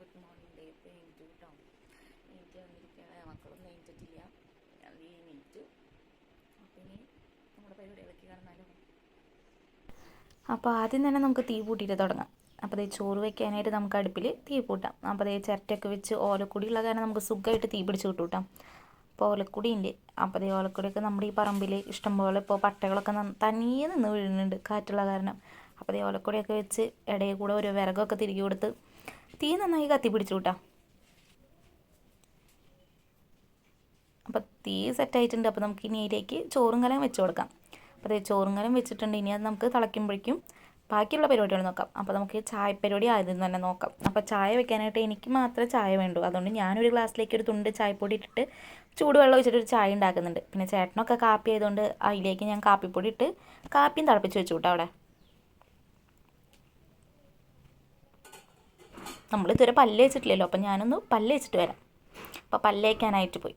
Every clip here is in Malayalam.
ഗുഡ് മോർണിംഗ് ഡേ ഇപ്പോൾ എനിക്ക് കേട്ടോ എനിക്ക് വന്നിരിക്കുകയാണ് മക്കളൊന്നും ഞാൻ ദേ എണീറ്റു അപ്പോൾ ഇനി നമ്മുടെ പരിപാടികളൊക്കെ കാണുന്നാലോ അപ്പോൾ ആദ്യം തന്നെ നമുക്ക് തീ പൂട്ടിയിട്ട് തുടങ്ങാം. അപ്പോൾ ദേ ചോറ് വെക്കാനായിട്ട് നമുക്ക് അടുപ്പിൽ തീ പൂട്ടാം. അപ്പോൾ ദേ ചിരട്ടയൊക്കെ വെച്ച് ഓലക്കുടി ഉള്ള കാരണം നമുക്ക് സുഖമായിട്ട് തീ പിടിച്ച് കിട്ടും കേട്ടോ അപ്പോൾ ഓലക്കുടി ഉണ്ട് അപ്പോൾ ദേ ഓലക്കുടിയൊക്കെ നമ്മുടെ ഈ പറമ്പിൽ ഇഷ്ടംപോലെ ഇപ്പോൾ പട്ടകളൊക്കെ തനിയെ നിന്ന് വീഴുന്നുണ്ട് കാറ്റുള്ള കാരണം. അപ്പോൾ ദേ ഓലക്കുടിയൊക്കെ വെച്ച് ഇടയിൽ കൂടെ ഒരു വിറകൊക്കെ തിരികെ കൊടുത്ത് തീ നന്നായി കത്തി പിടിച്ചു കൂട്ടാ അപ്പോൾ തീ സെറ്റായിട്ടുണ്ട്. അപ്പോൾ നമുക്ക് ഇനി അതിലേക്ക് ചോറും കലം വെച്ച് കൊടുക്കാം. അപ്പോൾ അതേ ചോറും കലം വെച്ചിട്ടുണ്ട്. ഇനി അത് നമുക്ക് തിളയ്ക്കുമ്പോഴേക്കും ബാക്കിയുള്ള പരിപാടികൾ നോക്കാം. അപ്പോൾ നമുക്ക് ചായ പരിപാടി ആദ്യം തന്നെ നോക്കാം. അപ്പോൾ ചായ വെക്കാനായിട്ട് എനിക്ക് മാത്രമേ ചായ വേണ്ടു. അതുകൊണ്ട് ഞാനൊരു ഗ്ലാസ്സിലേക്ക് ഒരു തുണ്ട് ചായപ്പൊടി ഇട്ടിട്ട് ചൂടുവെള്ളം ഒഴിച്ചിട്ട് ഒരു ചായ ഉണ്ടാക്കുന്നുണ്ട്. പിന്നെ ചേട്ടനൊക്കെ കാപ്പി ആയതുകൊണ്ട് അതിലേക്ക് ഞാൻ കാപ്പിപ്പൊടി ഇട്ട് കാപ്പിയും തിളപ്പിച്ച് വെച്ചു കൂട്ടോ അവിടെ. നമ്മൾ ഇതുവരെ പല്ല് വെച്ചിട്ടില്ലല്ലോ അപ്പം ഞാനൊന്ന് പല്ല് വെച്ചിട്ട് വരാം. അപ്പോൾ പല്ല് വയ്ക്കാനായിട്ട് പോയി.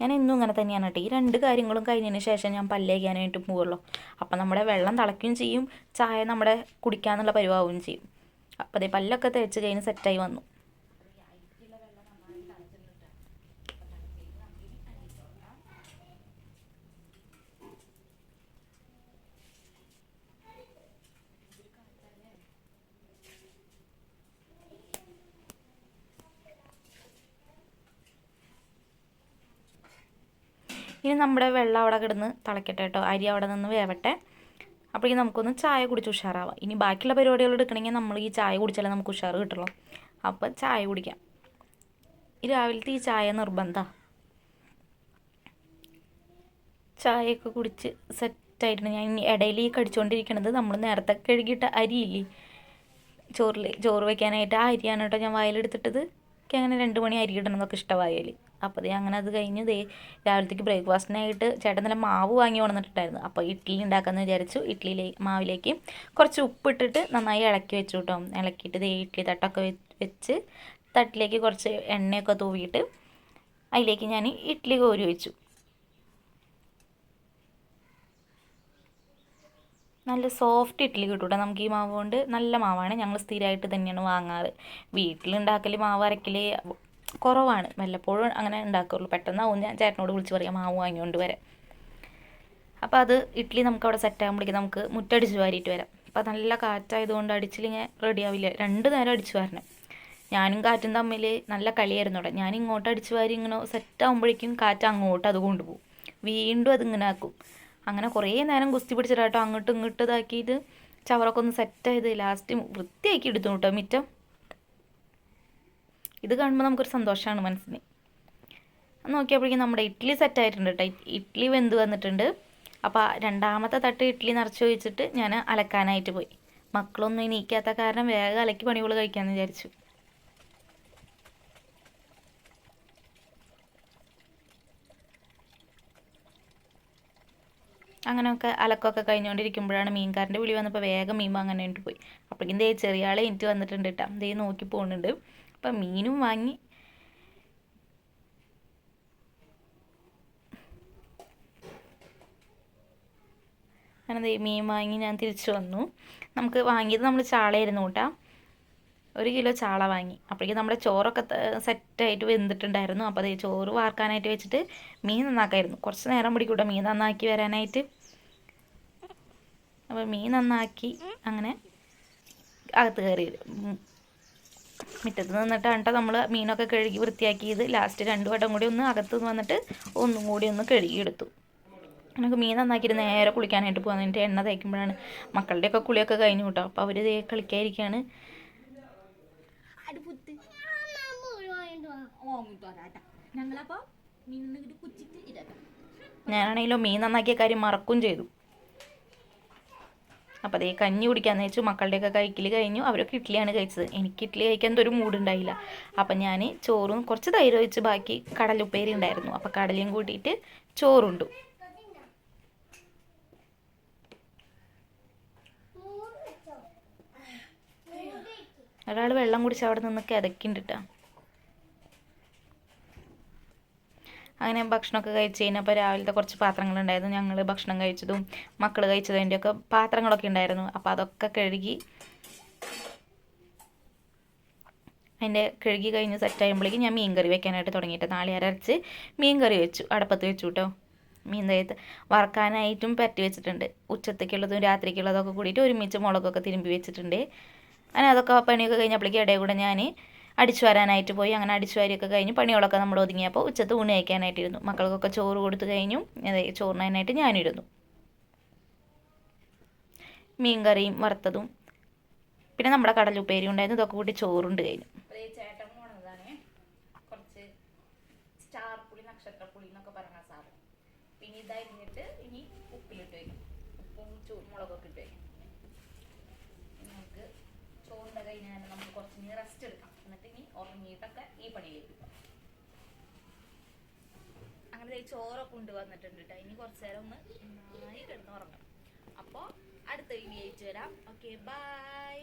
ഞാൻ എന്നും ഇങ്ങനെ തന്നെയാണ് കേട്ടോ. ഈ രണ്ട് കാര്യങ്ങളും കഴിഞ്ഞതിന് ശേഷം ഞാൻ പല്ല് വയ്ക്കാനായിട്ട് പോവുള്ളൂ. അപ്പം നമ്മുടെ വെള്ളം തിളയ്ക്കുകയും ചെയ്യും ചായ നമ്മുടെ കുടിക്കാന്നുള്ള പരിവാവുകയും ചെയ്യും. അപ്പോൾ അതേ പല്ലൊക്കെ തേച്ച് കഴിഞ്ഞ് സെറ്റായി വന്നു. ഇനി നമ്മുടെ വെള്ളം അവിടെ കിടന്ന് തിളക്കട്ടെ കേട്ടോ. അരി അവിടെ നിന്ന് വേവട്ടെ. അപ്പോഴേക്കും നമുക്കൊന്ന് ചായ കുടിച്ച് ഉഷാറാവാം. ഇനി ബാക്കിയുള്ള പരിപാടികൾ എടുക്കണമെങ്കിൽ നമ്മൾ ഈ ചായ കുടിച്ചാലേ നമുക്ക് ഉഷാർ കിട്ടുള്ളൂ. അപ്പോൾ ചായ കുടിക്കാം. ഈ രാവിലത്തെ ഈ ചായ നിർബന്ധമാണ് ചായയൊക്കെ കുടിച്ച് സെറ്റായിട്ട് ഞാൻ ഇനി ഇടയിൽ ഈ കടിച്ചുകൊണ്ടിരിക്കണത് നമ്മൾ നേരത്തെ കഴുകിയിട്ട അരിയില്ലേ? ചോറിൽ ചോറ് വയ്ക്കാനായിട്ട് ആ അരിയാണ് കേട്ടോ ഞാൻ വയലെടുത്തിട്ടത്. എനിക്ക് അങ്ങനെ രണ്ട് മണി അരി ഇടണമെന്നൊക്കെ ഇഷ്ടമായാൽ അപ്പോൾ ദേ അങ്ങനെ അത് കഴിഞ്ഞ് ദേ രാവിലത്തേക്ക് ബ്രേക്ക്ഫാസ്റ്റിനായിട്ട് ചേട്ടൻ നല്ല മാവ് വാങ്ങി കൊണ്ടുവന്നിട്ടുണ്ടായിരുന്നു. അപ്പോൾ ഇഡ്ഡലി ഉണ്ടാക്കാമെന്ന് വിചാരിച്ചു. ഇഡ്ഡലിയിലേ മാവിലേക്ക് കുറച്ച് ഉപ്പിട്ടിട്ട് നന്നായി ഇളക്കി വെച്ചു കേട്ടോ. ഇളക്കിയിട്ട് ദേ ഇഡ്ഡലി തട്ടൊക്കെ വെച്ച് തട്ടിലേക്ക് കുറച്ച് എണ്ണയൊക്കെ തൂവിയിട്ട് അതിലേക്ക് ഞാൻ ഇഡ്ഡലി കോരി വെച്ചു. നല്ല സോഫ്റ്റ് ഇഡ്ഡലി കിട്ടും കേട്ടോ. നമുക്ക് ഈ മാവ് കൊണ്ട് നല്ല മാവാണ്. ഞങ്ങൾ സ്ഥിരമായിട്ട് തന്നെയാണ് വാങ്ങാറ്. വീട്ടിലുണ്ടാക്കൽ മാവ് അരക്കൽ കുറവാണ്. വല്ലപ്പോഴും അങ്ങനെ ഉണ്ടാക്കുള്ളൂ. പെട്ടെന്നാവും. ഞാൻ ചേട്ടനോട് വിളിച്ച് പറയാം. മാവ് വാങ്ങിക്കൊണ്ട് വരാം അപ്പോൾ അത് ഇഡ്ഡലി നമുക്ക് അവിടെ സെറ്റ് ആകുമ്പോഴേക്കും നമുക്ക് മുറ്റടിച്ച് വാരിയിട്ട് വരാം. അപ്പോൾ നല്ല കാറ്റായതുകൊണ്ട് അടിച്ചില്ലെങ്കിൽ റെഡി ആവില്ല. രണ്ട് നേരം അടിച്ചു വരണം. ഞാനും കാറ്റും തമ്മിൽ നല്ല കളിയായിരുന്നു അവിടെ. ഞാൻ ഇങ്ങോട്ട് അടിച്ചു വാരി ഇങ്ങനെ സെറ്റ് ആകുമ്പോഴേക്കും കാറ്റ് അങ്ങോട്ട് അത് കൊണ്ടുപോകും. വീണ്ടും അത് ഇങ്ങനെ ആക്കും. അങ്ങനെ കുറേ നേരം കുസ്തി പിടിച്ചിട്ടാട്ടോ അങ്ങോട്ടും ഇങ്ങോട്ടും ഇതാക്കിയിട്ട് ചവറൊക്കെ ഒന്ന് സെറ്റായത് ലാസ്റ്റ് വൃത്തിയാക്കി എടുത്തു കേട്ടോ മിറ്റം. ഇത് കാണുമ്പോൾ നമുക്കൊരു സന്തോഷമാണ് മനസ്സിന്. നോക്കിയപ്പോഴേക്കും നമ്മുടെ ഇഡ്ഡലി സെറ്റ് ആയിട്ടുണ്ട് കേട്ടോ ഇഡ്ഡലി വെന്ത് വന്നിട്ടുണ്ട്. അപ്പോൾ രണ്ടാമത്തെ തട്ട് ഇഡ്ഡലി നിറച്ച് വെച്ചിട്ട് ഞാൻ അലക്കാനായിട്ട് പോയി. മക്കളൊന്നും എണീക്കാത്ത കാരണം വേഗം അലക്കി പണികൾ കഴിക്കാമെന്ന് വിചാരിച്ചു. അങ്ങനെയൊക്കെ അലക്കൊക്കെ കഴിഞ്ഞുകൊണ്ടിരിക്കുമ്പോഴാണ് മീൻകാരന്റെ വിളി വന്നപ്പോൾ വേഗം മീൻ വാങ്ങാനായിട്ട് പോയി. അപ്പോഴേക്കും ദേ ചെറിയ ആളെ എനിക്ക് വന്നിട്ടുണ്ട് കേട്ടോ ദേ നോക്കി പോകുന്നുണ്ട് അപ്പം മീനും വാങ്ങി. അങ്ങനെ മീൻ വാങ്ങി ഞാൻ തിരിച്ചു വന്നു. നമുക്ക് വാങ്ങിയത് നമ്മൾ ചാളയായിരുന്നു കൂട്ടാ. ഒരു കിലോ ചാള വാങ്ങി. അപ്പോഴേക്കും നമ്മുടെ ചോറൊക്കെ സെറ്റായിട്ട് വെന്തിട്ടുണ്ടായിരുന്നു. അപ്പോൾ അത് ചോറ് വാർക്കാനായിട്ട് വെച്ചിട്ട് മീൻ നന്നാക്കായിരുന്നു. കുറച്ച് നേരം പിടിക്കൂട്ടോ കേട്ടോ മീൻ നന്നാക്കി വരാനായിട്ട്. അപ്പോൾ മീൻ നന്നാക്കി അങ്ങനെ അകത്ത് കയറി. മുറ്റത്ത് നിന്നിട്ടാണ് കേട്ടോ നമ്മൾ മീനൊക്കെ കഴുകി വൃത്തിയാക്കിയത് ലാസ്റ്റ് രണ്ടു വട്ടം കൂടി ഒന്ന് അകത്ത് വന്നിട്ട് ഒന്നും കൂടി ഒന്ന് കഴുകിയെടുത്തു. നമുക്ക് മീൻ നന്നാക്കിയിട്ട് നേരെ കുളിക്കാനായിട്ട് പോകാൻ എന്നിട്ട് എണ്ണ തേക്കുമ്പോഴാണ് മക്കളുടെയൊക്കെ കുളിയൊക്കെ കഴിഞ്ഞു കേട്ടോ. അപ്പോൾ അവർ ദേ കളിക്കാതിരിക്കുകയാണ് നിന്നിട്ട് ഞാനാണെങ്കിലോ മീൻ നന്നാക്കിയ കാര്യം മറക്കും ചെയ്തു. അപ്പോൾ അതേ കഞ്ഞി കുടിക്കാന്ന് വെച്ചു മക്കളുടെയൊക്കെ കഴിക്കൽ കഴിഞ്ഞു അവരൊക്കെ ഇഡ്ഡലിയാണ് കഴിച്ചത്. എനിക്ക് ഇഡ്ഡലി കഴിക്കാൻ ഒരു മൂഡ് ഉണ്ടായില്ല. അപ്പം ഞാൻ ചോറും കുറച്ച് തൈര് ഒഴിച്ച് ബാക്കി കടലുപ്പേരി ഉണ്ടായിരുന്നു. അപ്പോൾ കടലയും കൂട്ടിയിട്ട് ചോറുണ്ടു ഒരാൾ വെള്ളം കുടിച്ച് അവിടെ നിന്ന് കിതക്കിണ്ടിട്ടാ അങ്ങനെ ഭക്ഷണമൊക്കെ കഴിച്ച് കഴിഞ്ഞപ്പോൾ രാവിലത്തെ കുറച്ച് പാത്രങ്ങളുണ്ടായിരുന്നു. ഞങ്ങൾ ഭക്ഷണം കഴിച്ചതും മക്കൾ കഴിച്ചതിന്റെയൊക്കെ പാത്രങ്ങളൊക്കെ ഉണ്ടായിരുന്നു. അപ്പോൾ അതൊക്കെ കഴുകി അതിന്റെ കഴുകി കഴിഞ്ഞ് സെറ്റ് ആകുമ്പോഴേക്കും ഞാൻ മീൻ കറി വെക്കാനായിട്ട് തുടങ്ങിയിട്ട് നാളെ അരച്ച് മീൻ കറി വെച്ചു. അടപ്പത്ത് വെച്ചു കേട്ടോ. മീൻ തയ്യത്ത് വറക്കാനായിട്ടും പറ്റി വെച്ചിട്ടുണ്ട്. ഉച്ചത്തേക്കുള്ളതും രാത്രിക്കുള്ളതൊക്കെ കൂടിയിട്ട് ഒരുമിച്ച് മുളകൊക്കെ തിരുമ്പി വെച്ചിട്ടുണ്ട്. അങ്ങനെ അതൊക്കെ പണിയൊക്കെ കഴിഞ്ഞപ്പോഴേക്കും ഇടയിൽ കൂടെ ഞാൻ അടിച്ചു വരാനായിട്ട് പോയി. അങ്ങനെ അടിച്ചു വാരിയൊക്കെ കഴിഞ്ഞ് പണികളൊക്കെ നമ്മൾ ഒതുങ്ങിയപ്പോൾ ഉച്ചത്ത് ഊണ് കഴിക്കാനായിട്ടിരുന്നു. മക്കൾക്കൊക്കെ ചോറ് കൊടുത്തു കഴിഞ്ഞു. ചോറിനായിട്ട് ഞാനിരുന്നു. മീൻ കറിയും വറുത്തതും. പിന്നെ നമ്മുടെ കടലുപ്പേരി ഉണ്ടായിരുന്നു. ഇതൊക്കെ കൂട്ടി ചോറുണ്ട് കഴിഞ്ഞു. ഇനി ഉപ്പിലിട്ട് വയ്ക്കും. ഉപ്പും മുളകൊക്കെ ഇട്ട് വയ്ക്കും. നമുക്ക് ചോറിന്റെ കഴിഞ്ഞാൽ നമുക്ക് കുറച്ച് റെസ്റ്റ് എടുക്കാം. എന്നിട്ട് ഇനി ഉറങ്ങിയിട്ടൊക്കെ ഈ പണിയിലേക്ക് പോകാം. അങ്ങനെ ചോറൊക്കെ കൊണ്ടുവന്നിട്ടുണ്ട് കേട്ടോ ഇനി കുറച്ചു നേരം ഒന്ന് നന്നായി കിടന്ന് ഉറങ്ങണം അപ്പോൾ അടുത്ത വീഡിയോ അയച്ചു വരാം. Okay bye